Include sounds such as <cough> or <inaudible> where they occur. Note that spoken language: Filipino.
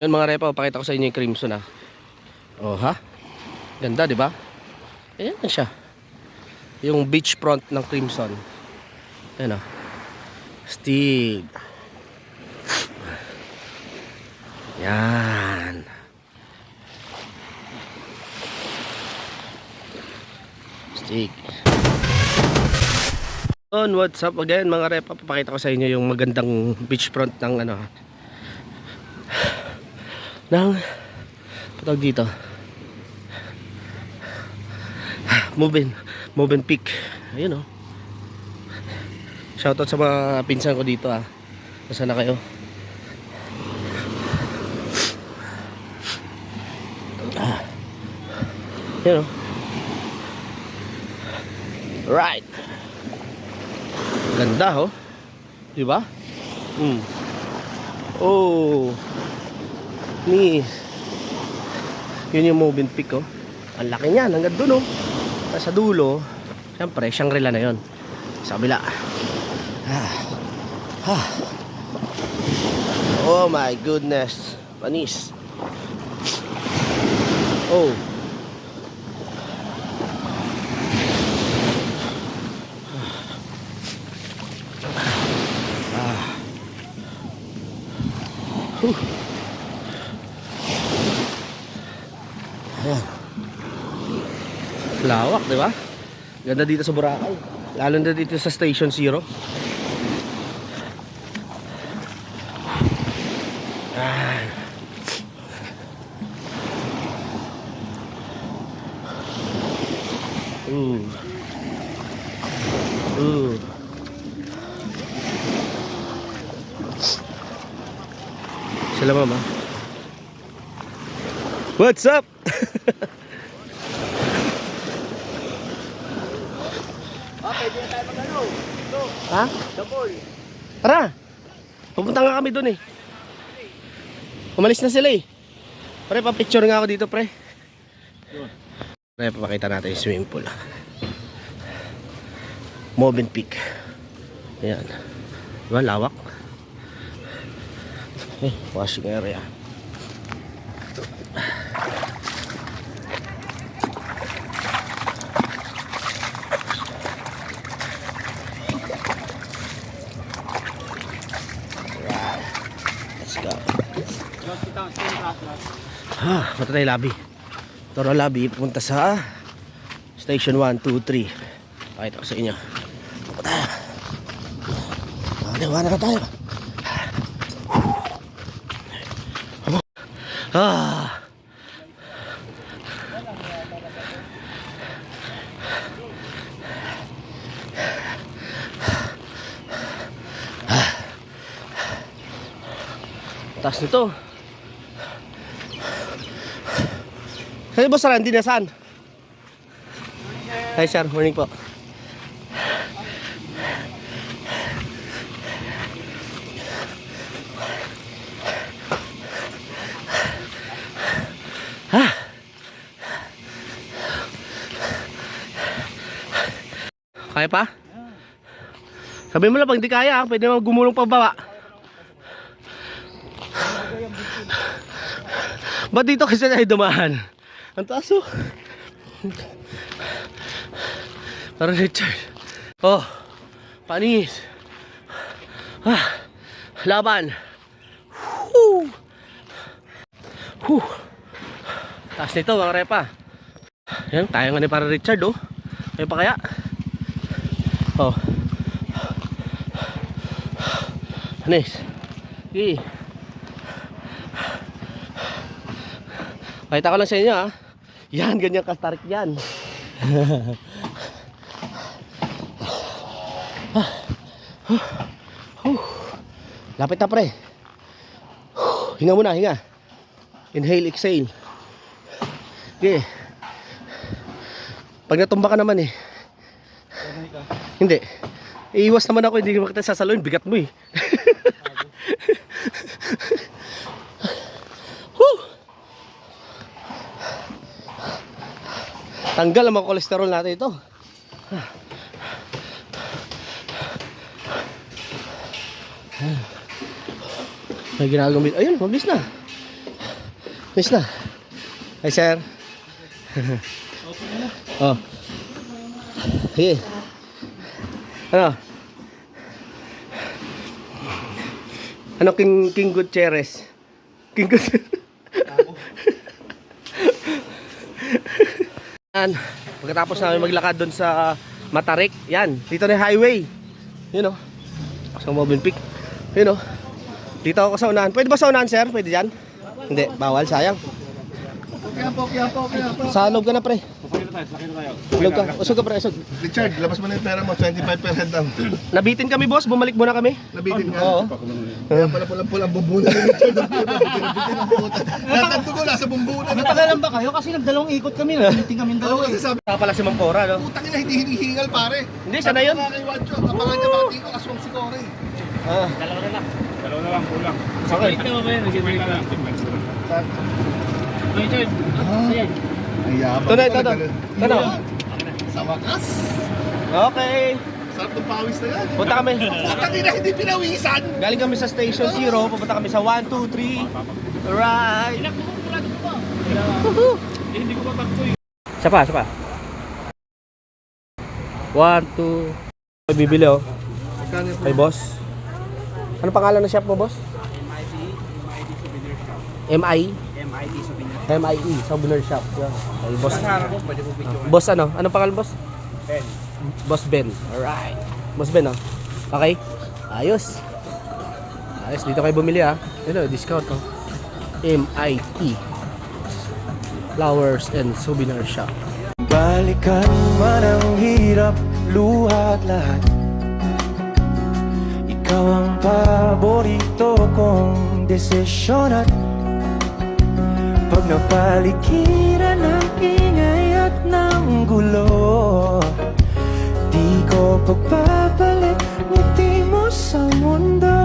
Yan mga repa, pakita ko sa inyo yung crimson ah. Oh ha? Ganda, di ba? Ayan na siya. Yung beach front ng crimson. Ayan ah. Stig. Yan. Stig. On, what's up again mga repa? Papakita ko sa inyo yung magandang beach front ng ano ng patag dito? Moving Moving Peak. Ayun oh. Shoutout sa mga pinsan ko dito ah. Nasa na kayo? Ah. yun oh. Right. Ganda oh. Di ba? Hmm. Oh ni yun yung moving peak oh. Ang laki niyan hanggang dun oh. Sa dulo syempre Shangri-La na yun. Sa kabila. Ah. Ah. oh my goodness. Panis. Oh. Ah. Whew. Ayan. Lawak, di ba? Ganda dito sa Boracay. Lalo na dito sa Station Zero. Ayan. Ooh. Ooh. Sila mama. What's up? <laughs> pwede na tayo mag-ano. Ito, ha? double. Tara. Pupunta nga kami doon eh. Umalis na sila eh. Pre, pa-picture nga ako dito, pre. Pre, papakita natin yung swimming pool. Mobin Peak. Ayan. Diba, lawak? Eh, washing area. Ah, mata tayo labi. Toro labi, punta sa Station 1, 2, 3. Pakita ko sa inyo. Punta tayo. Ah, diwa na tayo. Ah. Taas nito. Hey, boss Randy, nasaan? Hi, sir. Morning po. Ha? Kaya pa? Sabi mo lang pag di kaya, pwede naman gumulong pa baba. Ba't dito kasi tayo dumaan? Ang taas oh. Parang Richard. Oh, panis. Ah, laban. Whew. Whew. Taas nito mga repa. Yan, tayo nga ni para Richard oh. Kaya pa kaya? Oh. Panis. Okay. Pakita ko lang sa inyo ha. Yan, ganyan kastarik yan. Lapit na pre. Hinga muna, hinga. Inhale, exhale. Okay. Pag natumba ka naman eh. Hindi. Iiwas naman ako, hindi kita sasaluin. Bigat mo eh. <laughs> Whew. Tanggal ang mga kolesterol natin ito. May ginagamit. Ayun, mabilis na. Miss na. Hi, sir. <laughs> oh. Sige. Ano? Ano King King Gutierrez? King Gutierrez. Yan. Pagkatapos namin maglakad doon sa Matarik, yan. Dito na yung highway. Yun o. Sa Mobile Peak. Yun o. Dito ako sa unahan. Pwede ba sa unahan, sir? Pwede dyan? Hindi. Bawal. Sayang. Sa loob ka na, pre. Loob ka. Usog ka, pre. Usog. Richard, labas mo na yung pera mo, 25% lang. Nabitin kami, boss. Bumalik muna kami. Nabitin ka. Oo. Kaya pala pulang-pulang bumbunan ni Richard. Ang. Natanto ko, nasa bumbunan. Natagalan ba kayo? Kasi nagdalawang ikot kami, nag-meeting kami Oo, dalawa. kasi sabi, Saka pala si Mang Cora, no? putang ina, hindi hinihingal pare. Hindi, sana yun. Kaya kay Wancho, kapangan niya mga tiko, aswang si Kore. Ah. Dalawa na lang, kulang. Okay. Ito ba yun? Nag-break na lang. Richard, ayan. Ay, yabang. Ito na, ito, ito. Ito na. Sa wakas. Okay. Sarap ng pawis na yan. Punta kami. Putang ina, hindi pinawisan. Galing kami sa Station Zero. Pupunta kami sa 1, 2, 3. Right. Hindi ko patakbo eh. Isa pa, isa pa. 1, 2. May bibili, oh. Kay boss. Ano pangalan ng shop mo, boss? MI? MIT souvenir. MIE, Souvenir Shop. Yan. Kay boss. Sa ko, pwede ko video. Boss ano? Anong pangalan, boss? Ben. Boss Ben. Alright. Boss Ben, oh. Okay. Ayos. Ayos. Dito kayo bumili, ah. Ito, discount, oh. MIT. Flowers and Souvenir Shop. Balikan man ang hirap, luha at lahat Ikaw ang paborito kong desisyon at Pag napaligiran ng ingay at ng gulo pagpapalit Ngiti mo sa mundo.